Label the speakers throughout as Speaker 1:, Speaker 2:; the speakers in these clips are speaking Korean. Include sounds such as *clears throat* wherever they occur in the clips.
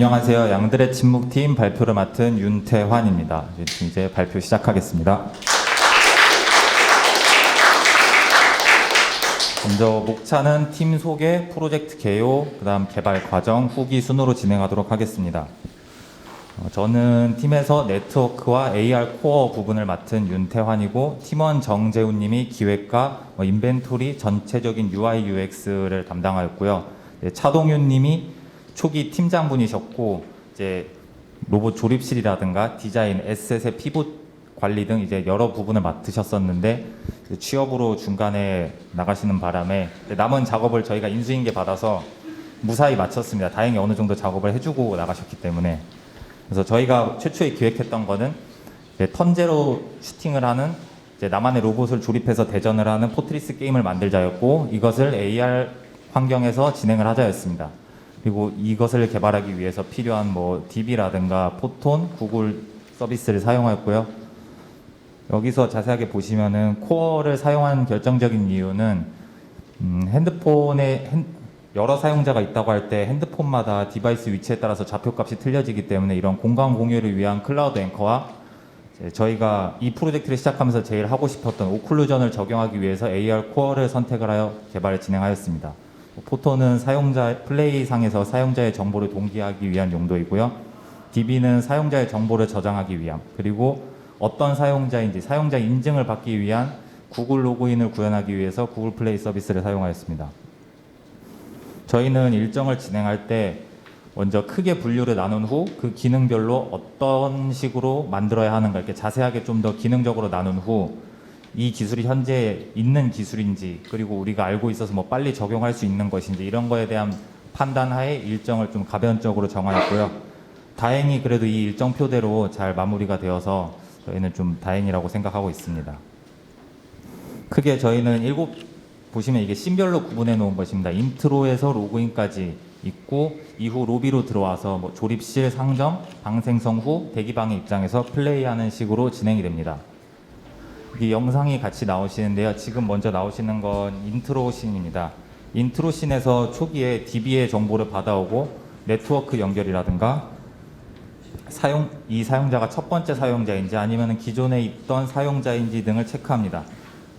Speaker 1: 안녕하세요. 양들의 침묵팀 발표를 맡은 윤태환입니다. 이제 발표 시작하겠습니다. 먼저 목차는 팀 소개, 프로젝트 개요, 그다음 개발 과정, 후기 순으로 진행하도록 하겠습니다. 어, 저는 팀에서 네트워크와 AR 코어 부분을 맡은 윤태환이고 팀원 정재훈님이 기획과 뭐 인벤토리 전체적인 UI UX를 담당하였고요. 네, 차동윤님이 초기 팀장분이셨고 이제 로봇 조립실이라든가 디자인, 에셋의 피봇 관리 등 이제 여러 부분을 맡으셨었는데 취업으로 중간에 나가시는 바람에 남은 작업을 저희가 인수인계 받아서 무사히 마쳤습니다. 다행히 어느 정도 작업을 해주고 나가셨기 때문에 그래서 저희가 최초에 기획했던 거는 턴제로 슈팅을 하는 나만의 로봇을 조립해서 대전을 하는 포트리스 게임을 만들자였고 이것을 AR 환경에서 진행을 하자였습니다. 그리고 이것을 개발하기 위해서 필요한 뭐 DB라든가 포톤, 구글 서비스를 사용하였고요. 여기서 자세하게 보시면은 코어를 사용한 결정적인 이유는 음, 핸드폰에 핸- 여러 사용자가 있다고 할 때 핸드폰마다 디바이스 위치에 따라서 좌표값이 틀려지기 때문에 이런 공간 공유를 위한 클라우드 앵커와 저희가 이 프로젝트를 시작하면서 제일 하고 싶었던 오클루전을 적용하기 위해서 AR 코어를 선택을 하여 개발을 진행하였습니다. 포토는 사용자 플레이 상에서 사용자의 정보를 동기하기 위한 용도이고요. DB는 사용자의 정보를 저장하기 위함 그리고 어떤 사용자인지 사용자 인증을 받기 위한 구글 로그인을 구현하기 위해서 구글 플레이 서비스를 사용하였습니다. 저희는 일정을 진행할 때 먼저 크게 분류를 나눈 후 그 기능별로 어떤 식으로 만들어야 하는가 이렇게 자세하게 좀 더 기능적으로 나눈 후 이 기술이 현재 있는 기술인지 그리고 우리가 알고 있어서 뭐 빨리 적용할 수 있는 것인지 이런 거에 대한 판단하에 일정을 좀 가변적으로 정하였고요. 다행히 그래도 이 일정표대로 잘 마무리가 되어서 저희는 좀 다행이라고 생각하고 있습니다. 크게 저희는 일곱 보시면 이게 씬별로 구분해 놓은 것입니다. 인트로에서 로그인까지 있고 이후 로비로 들어와서 뭐 조립실 상점, 방 생성 후 대기방의 입장에서 플레이하는 식으로 진행이 됩니다. 이 영상이 같이 나오시는데요. 지금 먼저 나오시는 건 인트로 씬입니다. 인트로 씬에서 초기에 DB의 정보를 받아오고 네트워크 연결이라든가 사용 이 사용자가 첫 번째 사용자인지 아니면 기존에 있던 사용자인지 등을 체크합니다.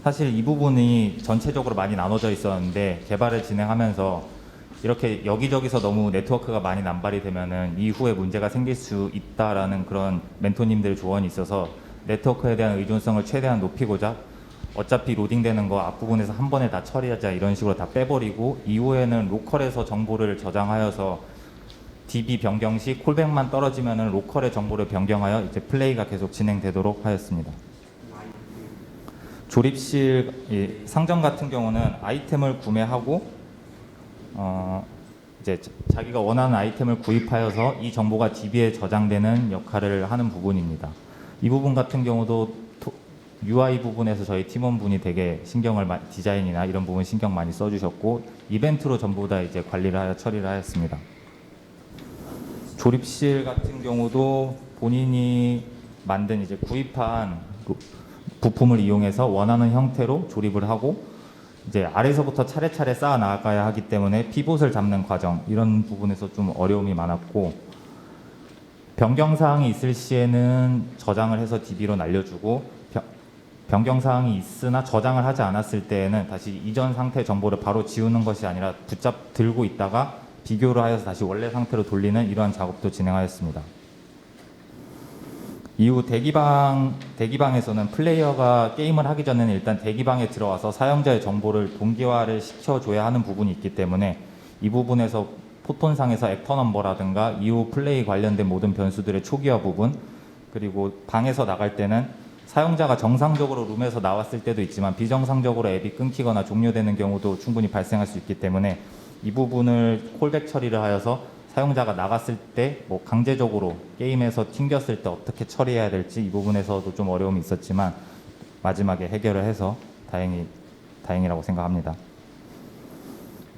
Speaker 1: 사실 이 부분이 전체적으로 많이 나눠져 있었는데 개발을 진행하면서 이렇게 여기저기서 너무 네트워크가 많이 남발이 되면은 이후에 문제가 생길 수 있다라는 그런 멘토님들 조언이 있어서 네트워크에 대한 의존성을 최대한 높이고자 어차피 로딩되는 거 앞부분에서 한 번에 다 처리하자 이런 식으로 다 빼버리고 이후에는 로컬에서 정보를 저장하여서 DB 변경 시 콜백만 떨어지면은 로컬의 정보를 변경하여 이제 플레이가 계속 진행되도록 하였습니다. 조립실 이 상점 같은 경우는 아이템을 구매하고 어 이제 자- 자기가 원하는 아이템을 구입하여서 이 정보가 DB에 저장되는 역할을 하는 부분입니다. 이 부분 같은 경우도 토- UI 부분에서 저희 팀원분이 되게 신경을 마- 디자인이나 이런 부분 신경 많이 써주셨고 이벤트로 전부 다 이제 관리를 하여 처리를 하였습니다. 조립실 같은 경우도 본인이 만든 이제 구입한 그 부품을 이용해서 원하는 형태로 조립을 하고 이제 아래서부터 차례차례 쌓아 나가야 하기 때문에 피봇을 잡는 과정 이런 부분에서 좀 어려움이 많았고 변경 사항이 있을 시에는 저장을 해서 DB로 날려주고 변- 변경 사항이 있으나 저장을 하지 않았을 때에는 다시 이전 상태 정보를 바로 지우는 것이 아니라 붙잡 들고 있다가 비교를 하여서 다시 원래 상태로 돌리는 이러한 작업도 진행하였습니다. 이후 대기방 대기방에서는 플레이어가 게임을 하기 전에는 일단 대기방에 들어와서 사용자의 정보를 동기화를 시켜줘야 하는 부분이 있기 때문에 이 부분에서 포톤상에서 액터 넘버라든가 이후 플레이 관련된 모든 변수들의 초기화 부분 그리고 방에서 나갈 때는 사용자가 정상적으로 룸에서 나왔을 때도 있지만 비정상적으로 앱이 끊기거나 종료되는 경우도 충분히 발생할 수 있기 때문에 이 부분을 콜백 처리를 하여서 사용자가 나갔을 때 뭐 강제적으로 게임에서 튕겼을 때 어떻게 처리해야 될지 이 부분에서도 좀 어려움이 있었지만 마지막에 해결을 해서 다행히 다행이라고 생각합니다.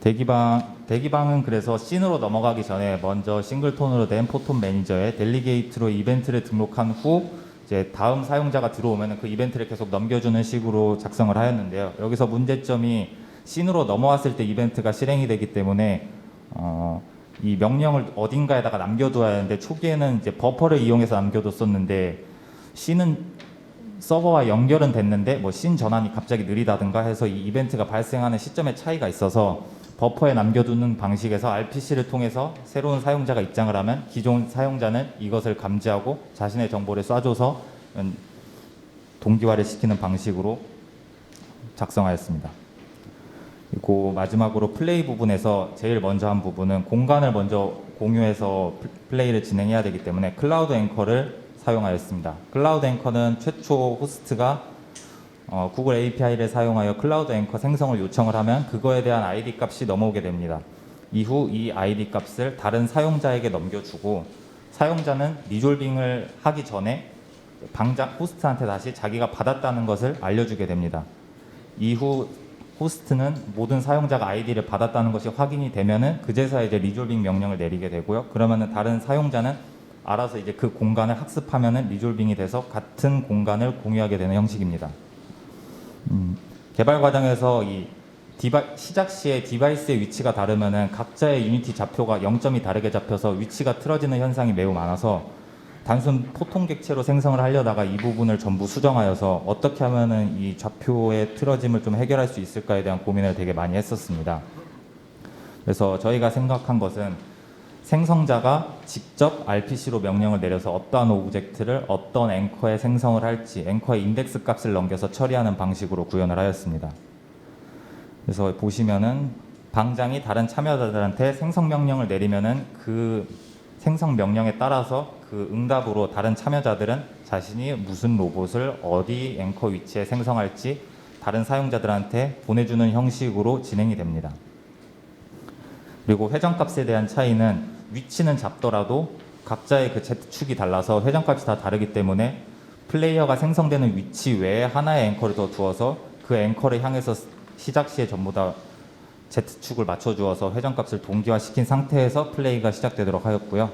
Speaker 1: 대기방 대기방은 그래서 씬으로 넘어가기 전에 먼저 싱글톤으로 된 포톤 매니저에 델리게이트로 이벤트를 등록한 후 이제 다음 사용자가 들어오면 그 이벤트를 계속 넘겨주는 식으로 작성을 하였는데요. 여기서 문제점이 씬으로 넘어왔을 때 이벤트가 실행이 되기 때문에 어, 이 명령을 어딘가에다가 남겨둬야 하는데 초기에는 이제 버퍼를 이용해서 남겨뒀었는데 C는 서버와 연결은 됐는데 뭐 씬 전환이 갑자기 느리다든가 해서 이 이벤트가 발생하는 시점에 차이가 있어서 버퍼에 남겨두는 방식에서 RPC를 통해서 새로운 사용자가 입장을 하면 기존 사용자는 이것을 감지하고 자신의 정보를 쏴줘서 음, 동기화를 시키는 방식으로 작성하였습니다. 그리고 마지막으로 플레이 부분에서 제일 먼저 한 부분은 공간을 먼저 공유해서 플- 플레이를 진행해야 되기 때문에 클라우드 앵커를 사용하였습니다. 클라우드 앵커는 최초 호스트가 어, 구글 API를 사용하여 클라우드 앵커 생성을 요청을 하면 그거에 대한 ID 값이 넘어오게 됩니다. 이후 이 ID 값을 다른 사용자에게 넘겨주고 사용자는 리졸빙을 하기 전에 방장 호스트한테 다시 자기가 받았다는 것을 알려주게 됩니다. 이후 호스트는 모든 사용자가 아이디를 받았다는 것이 확인이 되면은 그제서야 이제 리졸빙 명령을 내리게 되고요. 그러면은 다른 사용자는 알아서 이제 그 공간을 학습하면은 리졸빙이 돼서 같은 공간을 공유하게 되는 형식입니다. 음, 개발 과정에서 이 디바, 시작 시에 디바이스의 위치가 다르면은 각자의 유니티 좌표가 0점이 다르게 잡혀서 위치가 틀어지는 현상이 매우 많아서 단순 포통 객체로 생성을 하려다가 이 부분을 전부 수정하여서 어떻게 하면은 이 좌표의 틀어짐을 좀 해결할 수 있을까에 대한 고민을 되게 많이 했었습니다. 그래서 저희가 생각한 것은 생성자가 직접 RPC로 명령을 내려서 어떠한 오브젝트를 어떤 앵커에 생성을 할지 앵커의 인덱스 값을 넘겨서 처리하는 방식으로 구현을 하였습니다. 그래서 보시면은 방장이 다른 참여자들한테 생성 명령을 내리면은 그 생성 명령에 따라서 그 응답으로 다른 참여자들은 자신이 무슨 로봇을 어디 앵커 위치에 생성할지 다른 사용자들한테 보내주는 형식으로 진행이 됩니다. 그리고 회전값에 대한 차이는 위치는 잡더라도 각자의 그 Z축이 달라서 회전값이 다 다르기 때문에 플레이어가 생성되는 위치 외에 하나의 앵커를 더 두어서 그 앵커를 향해서 시작 시에 전부 다 Z축을 맞춰주어서 회전값을 동기화시킨 상태에서 플레이가 시작되도록 하였고요.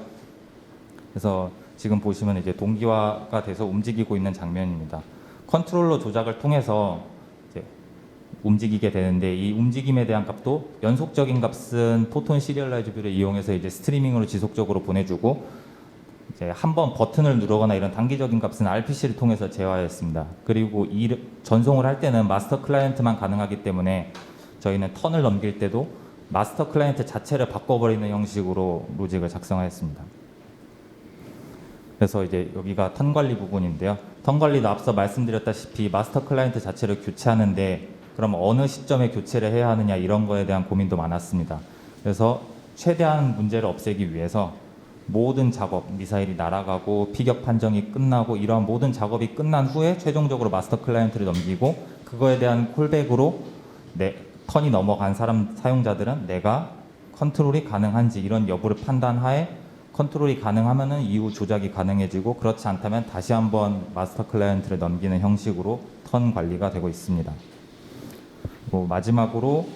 Speaker 1: 그래서 지금 보시면 이제 동기화가 돼서 움직이고 있는 장면입니다. 컨트롤러 조작을 통해서 움직이게 되는데 이 움직임에 대한 값도 연속적인 값은 포톤 시리얼라이즈 뷰를 이용해서 이제 스트리밍으로 지속적으로 보내주고 이제 한 번 버튼을 누르거나 이런 단기적인 값은 RPC를 통해서 제어하였습니다. 그리고 이 전송을 할 때는 마스터 클라이언트만 가능하기 때문에 저희는 턴을 넘길 때도 마스터 클라이언트 자체를 바꿔버리는 형식으로 로직을 작성하였습니다. 그래서 이제 여기가 턴 관리 부분인데요. 턴 관리도 앞서 말씀드렸다시피 마스터 클라이언트 자체를 교체하는데 그럼 어느 시점에 교체를 해야 하느냐 이런 거에 대한 고민도 많았습니다. 그래서 최대한 문제를 없애기 위해서 모든 작업, 미사일이 날아가고 피격 판정이 끝나고 이러한 모든 작업이 끝난 후에 최종적으로 마스터 클라이언트를 넘기고 그거에 대한 콜백으로 내 턴이 넘어간 사람 사용자들은 내가 컨트롤이 가능한지 이런 여부를 판단하에 컨트롤이 가능하면은 이후 조작이 가능해지고 그렇지 않다면 다시 한번 마스터 클라이언트를 넘기는 형식으로 턴 관리가 되고 있습니다. 그리고 마지막으로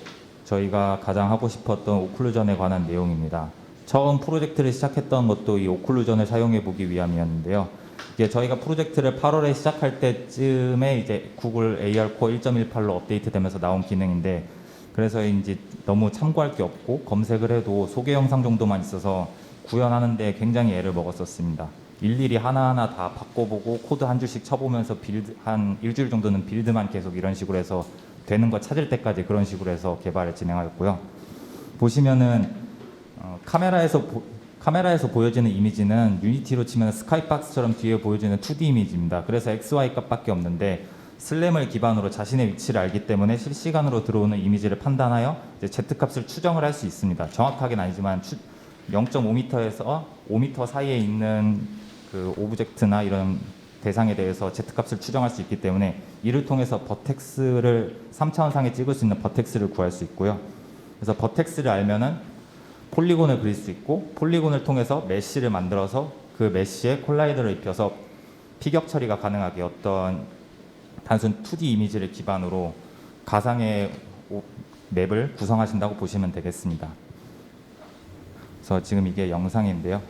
Speaker 1: 저희가 가장 하고 싶었던 오클루전에 관한 내용입니다. 처음 프로젝트를 시작했던 것도 이 오클루전을 사용해 보기 위함이었는데요. 이게 저희가 프로젝트를 8월에 시작할 때쯤에 이제 구글 AR 코어 1.18로 업데이트되면서 나온 기능인데 그래서인지 너무 참고할 게 없고 검색을 해도 소개 영상 정도만 있어서 구현하는데 굉장히 애를 먹었었습니다. 일일이 하나하나 다 바꿔보고 코드 한 줄씩 쳐보면서 빌드 한 일주일 정도는 빌드만 계속 이런 식으로 해서 되는 거 찾을 때까지 그런 식으로 해서 개발을 진행하였고요. 보시면은 어, 카메라에서 보, 카메라에서 보여지는 이미지는 유니티로 치면 스카이박스처럼 뒤에 보여지는 2D 이미지입니다. 그래서 XY 값밖에 없는데 슬램을 기반으로 자신의 위치를 알기 때문에 실시간으로 들어오는 이미지를 판단하여 Z 값을 추정을 할 수 있습니다. 정확하게는 아니지만 추, 0.5m에서 5m 사이에 있는 그 오브젝트나 이런 대상에 대해서 Z 값을 추정할 수 있기 때문에 이를 통해서 버텍스를 3차원상에 찍을 수 있는 버텍스를 구할 수 있고요. 그래서 버텍스를 알면은 폴리곤을 그릴 수 있고 폴리곤을 통해서 메쉬를 만들어서 그 메쉬에 콜라이더를 입혀서 피격 처리가 가능하게 어떤 단순 2D 이미지를 기반으로 가상의 오- 맵을 구성하신다고 보시면 되겠습니다. 그래서 지금 이게 영상인데요.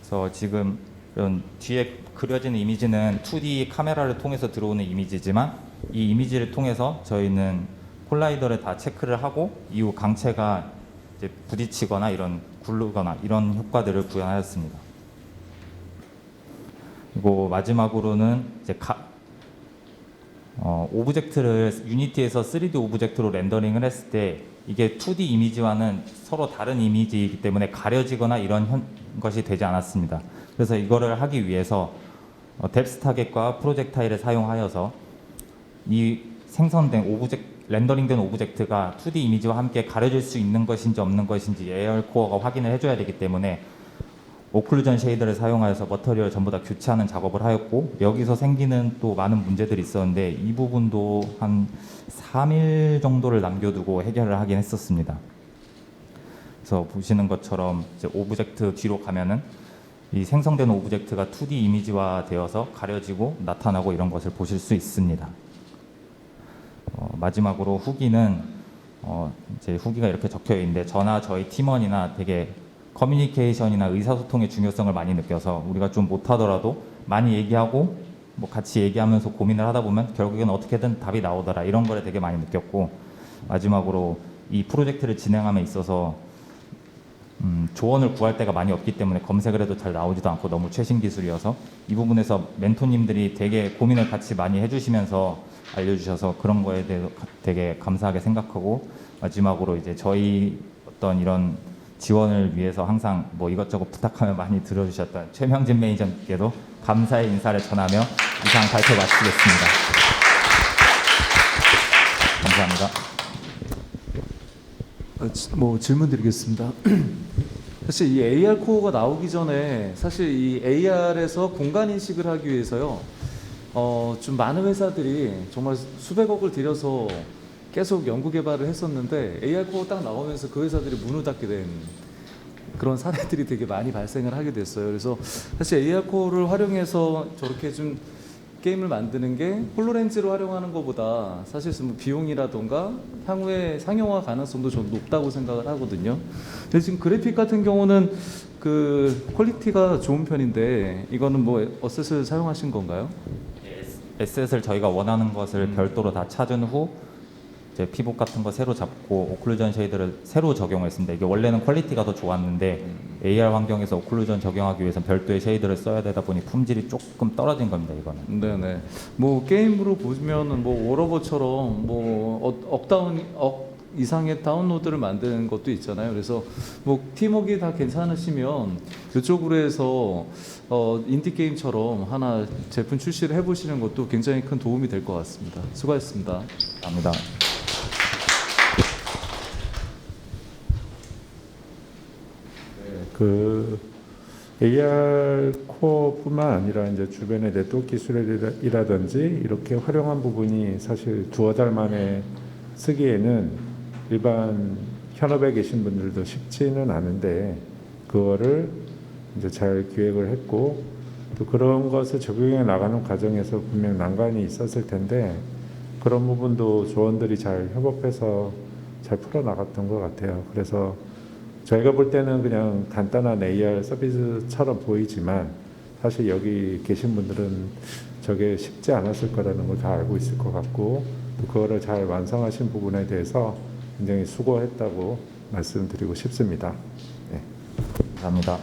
Speaker 1: 그래서 지금 이런 뒤에 그려지는 이미지는 2D 카메라를 통해서 들어오는 이미지지만 이 이미지를 통해서 저희는 콜라이더를 다 체크를 하고 이후 강체가 이제 부딪히거나 이런 굴르거나 이런 효과들을 구현하였습니다. 그리고 마지막으로는 이제 가, 어, 오브젝트를 유니티에서 3D 오브젝트로 렌더링을 했을 때 이게 2D 이미지와는 서로 다른 이미지이기 때문에 가려지거나 이런 현- 것이 되지 않았습니다. 그래서 이거를 하기 위해서 어, 뎁스 타겟과 프로젝타일을 사용하여서 이 생성된 오브젝트 렌더링된 오브젝트가 2D 이미지와 함께 가려질 수 있는 것인지 없는 것인지 AR 코어가 확인을 해줘야 되기 때문에 오클루전 쉐이더를 사용하여서 머터리얼 전부 다 교체하는 작업을 하였고 여기서 생기는 또 많은 문제들이 있었는데 이 부분도 한 3일 정도를 남겨두고 해결을 하긴 했었습니다. 그래서 보시는 것처럼 이제 오브젝트 뒤로 가면은 이 생성된 오브젝트가 2D 이미지화 되어서 가려지고 나타나고 이런 것을 보실 수 있습니다. 어, 마지막으로 후기는 어, 이제 후기가 이렇게 적혀 있는데 저나 저희 팀원이나 되게 커뮤니케이션이나 의사소통의 중요성을 많이 느껴서 우리가 좀 못하더라도 많이 얘기하고 뭐 같이 얘기하면서 고민을 하다 보면 결국엔 어떻게든 답이 나오더라 이런 거를 되게 많이 느꼈고 마지막으로 이 프로젝트를 진행함에 있어서 음, 조언을 구할 때가 많이 없기 때문에 검색을 해도 잘 나오지도 않고 너무 최신 기술이어서 이 부분에서 멘토님들이 되게 고민을 같이 많이 해주시면서 알려주셔서 그런 거에 대해서 가- 되게 감사하게 생각하고 마지막으로 이제 저희 어떤 이런 지원을 위해서 항상 뭐 이것저것 부탁하면 많이 들어주셨던 최명진 매니저님께도 감사의 인사를 전하며 이상 발표 마치겠습니다. 감사합니다.
Speaker 2: 어, 지- 뭐 질문 드리겠습니다. *clears throat* 사실 이 AR 코어가 나오기 전에 사실 이 AR에서 공간 인식을 하기 위해서요. 어, 좀 많은 회사들이 정말 수백억을 들여서 계속 연구 개발을 했었는데 AR 코어 딱 나오면서 그 회사들이 문을 닫게 된 그런 사례들이 되게 많이 발생을 하게 됐어요. 그래서 사실 AR 코어를 활용해서 저렇게 좀 게임을 만드는 게 홀로렌즈로 활용하는 것보다 사실 뭐 비용이라던가 향후에 상용화 가능성도 좀 높다고 생각을 하거든요. 근데 지금 그래픽 같은 경우는 그 퀄리티가 좋은 편인데 이거는 뭐 어셋을 사용하신 건가요?
Speaker 1: 에셋을 저희가 원하는 것을
Speaker 2: 음.
Speaker 1: 별도로 다 찾은 후 이제 피복 같은 거 새로 잡고 오클루전 쉐이드를 새로 적용했습니다. 이게 원래는 퀄리티가 더 좋았는데 AR 환경에서 오클루전 적용하기 위해서 별도의 쉐이드를 써야 되다 보니 품질이 조금 떨어진 겁니다. 이거는.
Speaker 2: 네네. 뭐 게임으로 보면은 뭐 워러버처럼 뭐 억- 억다운 억 이상의 다운로드를 만드는 것도 있잖아요. 그래서 뭐 팀워크 다 괜찮으시면 이쪽으로 해서 어 인디 게임처럼 하나 제품 출시를 해보시는 것도 굉장히 큰 도움이 될 것 같습니다. 수고하셨습니다.
Speaker 1: 감사합니다.
Speaker 3: 그 AR 코어뿐만 아니라 이제 주변의 네트워크 기술이라든지 이렇게 활용한 부분이 사실 두어 달 만에 쓰기에는 일반 현업에 계신 분들도 쉽지는 않은데 그거를 이제 잘 기획을 했고 또 그런 것을 적용해 나가는 과정에서 분명 난관이 있었을 텐데 그런 부분도 조원들이 잘 협업해서 잘 풀어 나갔던 것 같아요. 그래서 저희가 볼 때는 그냥 간단한 AR 서비스처럼 보이지만 사실 여기 계신 분들은 저게 쉽지 않았을 거라는 걸 다 알고 있을 것 같고 또 그거를 잘 완성하신 부분에 대해서 굉장히 수고했다고 말씀드리고 싶습니다. 네.
Speaker 1: 감사합니다.